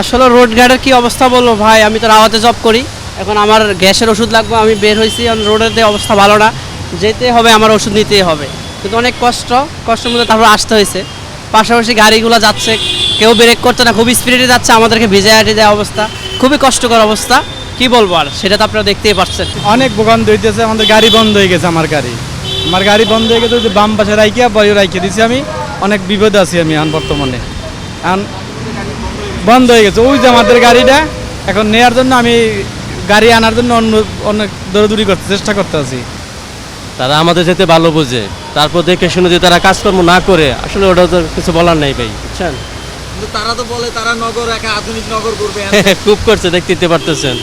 আসলে রোড গার্ডের কি অবস্থা বলব? ভাই, আমি তো রাওয়াতে জব করি। এখন আমার গ্যাসের ওষুধ লাগবে, আমি বের হয়েছি। এখন রোডের অবস্থা ভালো না। যেতে হবে, আমার ওষুধ নিতেই হবে। কিন্তু অনেক কষ্ট, কষ্টের মধ্যে তারপর আসতে হয়েছে। পাশাপাশি গাড়িগুলো যাচ্ছে, কেউ ব্রেক করছে না, খুব স্পিডে যাচ্ছে, আমাদেরকে ভিজে আটে দেওয়া অবস্থা। খুবই কষ্টকর অবস্থা। কি বলব আর, সেটা তো আপনারা দেখতেই পাচ্ছেন অনেক ভোগান্ত হইতেছে, আমাদের গাড়ি বন্ধ হয়ে গেছে, আমার গাড়ি। আমার গাড়ি বন্ধ হয়ে গেছে বাম পাশে রাইকিয়া বয় রাইকে দিছি আমি। অনেক বিপদে আছি আমি এখন বর্তমানে। এখন বন্ধ হয়ে গেছে। ওই যে আমাদের গাড়িটা এখন নেয়ার জন্য আমি গাড়ি আনার জন্য অন্য অনেক দৌড়াদৌড়ি করতে চেষ্টা করতে আছি। তারা আমাদের যেতে ভালো বোঝে। তারপর দেখে শুনে যে তারা কাজকর্ম না করে আসলে ওটা তো কিছু বলার নেই ভাই বুঝছেন? তারা তো বলে তারা নগর একা আধুনিক নগর করবে। খুব করছে দেখতে পারতেছেন।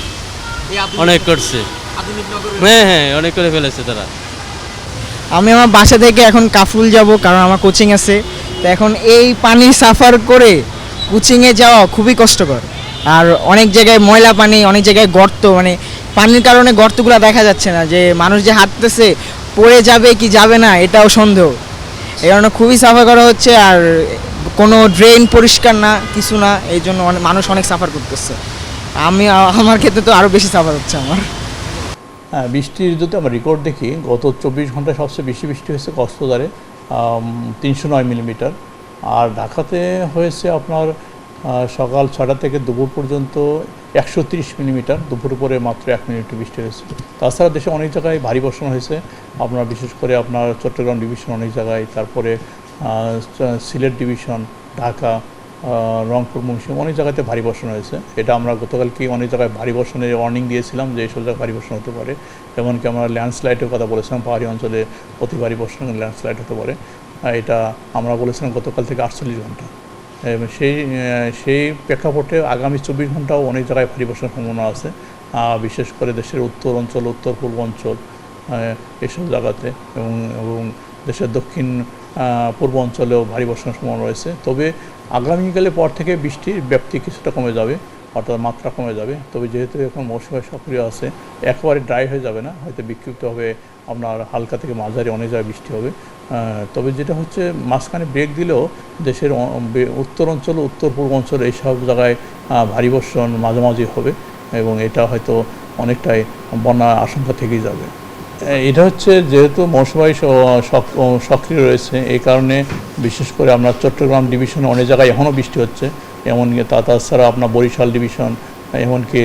অনেক করছে। হ্যাঁ হ্যাঁ অনেক করে ফেলেছে তারা। আমি আমার বাসা থেকে এখন কাফুল যাব কারণ আমার কোচিং আছে। তো এখন এই পানি সাফার করে কোচিংয়ে যাওয়া খুবই কষ্টকর। আর অনেক জায়গায় ময়লা পানি, অনেক জায়গায় গর্ত মানে পানির কারণে গর্তগুলো দেখা যাচ্ছে না, যে মানুষ যে হাঁটতেছে, পড়ে যাবে কি যাবে না, এটাও সন্দেহ। এই কারণে খুবই সাফার করা হচ্ছে, আর কোনো ড্রেন পরিষ্কার না, কিছু না, এই জন্য মানুষ অনেক সাফার করতেছে। আমি, আমার ক্ষেত্রে তো আরও বেশি সাফার হচ্ছে আমার। হ্যাঁ বৃষ্টির যদি আমরা রেকর্ড দেখি, গত চব্বিশ ঘন্টায় সবচেয়ে বেশি বৃষ্টি হয়েছে কক্সবাজারে তিনশো নয় মিলিমিটার। আর ঢাকাতে হয়েছে আপনার সকাল ছটা থেকে দুপুর পর্যন্ত একশো তিরিশ মিলিমিটার, দুপুর পরে মাত্র এক মিনিট বৃষ্টি হয়েছে। তাছাড়া দেশে অনেক জায়গায় ভারী বর্ষণ হয়েছে। আপনার বিশেষ করে আপনার চট্টগ্রাম ডিভিশন অনেক জায়গায়, তারপরে সিলেট ডিভিশন, ঢাকা রংপুর মুন্সিম অনেক জায়গাতে ভারী বর্ষণ হয়েছে। এটা আমরা গতকালকে অনেক জায়গায় ভারী বর্ষণের ওয়ার্নিং দিয়েছিলাম যে এইসব জায়গায় ভারী বর্ষণ হতে পারে। এমনকি আমরা ল্যান্ডস্লাইডের কথা বলেছিলাম পাহাড়ি অঞ্চলে অতি ভারী বর্ষণ ল্যান্ডস্লাইড হতে পারে। এটা আমরা বলেছিলাম গতকাল থেকে আটচল্লিশ ঘণ্টা। সেই সেই প্রেক্ষাপটে আগামী চব্বিশ ঘন্টাও অনেক জায়গায় ভারী বর্ষণের সম্ভাবনা আছে। বিশেষ করে দেশের উত্তর অঞ্চল, উত্তর পূর্ব অঞ্চল এসব জায়গাতে এবং এবং দেশের দক্ষিণ পূর্ব অঞ্চলেও ভারী বর্ষণের সম্ভাবনা রয়েছে। তবে আগামীকালের পর থেকে বৃষ্টির ব্যাপ্তি কিছুটা কমে যাবে, অর্থাৎ মাত্রা কমে যাবে। তবে যেহেতু এখন মৌসুমে সক্রিয় আছে, একেবারে ড্রাই হয়ে যাবে না। হয়তো বিক্ষিপ্ত হবে আপনার হালকা থেকে মাঝারি অনেক জায়গায় বৃষ্টি হবে। তবে যেটা হচ্ছে মাঝখানে ব্রেক দিলেও দেশের উত্তর অঞ্চল, উত্তর পূর্ব অঞ্চল এইসব জায়গায় ভারী বর্ষণ মাঝামাঝি হবে এবং এটা হয়তো অনেকটাই বন্যার আশঙ্কা থেকেই যাবে। এটা হচ্ছে যেহেতু মৌসুমারি সক্রিয় রয়েছে, এই কারণে বিশেষ করে আমরা চট্টগ্রাম ডিভিশনে অনেক জায়গায় এখনও বৃষ্টি হচ্ছে, এমনকি তা তাছাড়া আপনার বরিশাল ডিভিশন এমনকি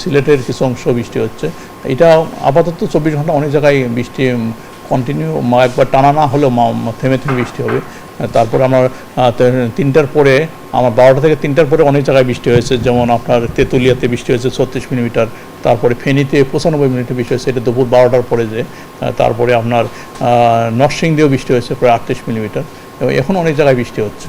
সিলেটের কিছু অংশ বৃষ্টি হচ্ছে। এটা আপাতত চব্বিশ ঘণ্টা অনেক জায়গায় বৃষ্টি কন্টিনিউ একবার টানা না হলেও থেমে থেমে বৃষ্টি হবে। তারপরে আমার তিনটার পরে, আমার বারোটা থেকে তিনটার পরে অনেক জায়গায় বৃষ্টি হয়েছে। যেমন আপনার তেঁতুলিয়াতে বৃষ্টি হয়েছে ছত্রিশ মিলিমিটার, তারপরে ফেনীতে পঁচানব্বই মিনিটে বৃষ্টি হয়েছে, এটা দুপুর বারোটার পরে যে তারপরে আপনার নরসিংদেও বৃষ্টি হয়েছে প্রায় আটত্রিশ মিলিমিটার। এবং এখন অনেক জায়গায় বৃষ্টি হচ্ছে।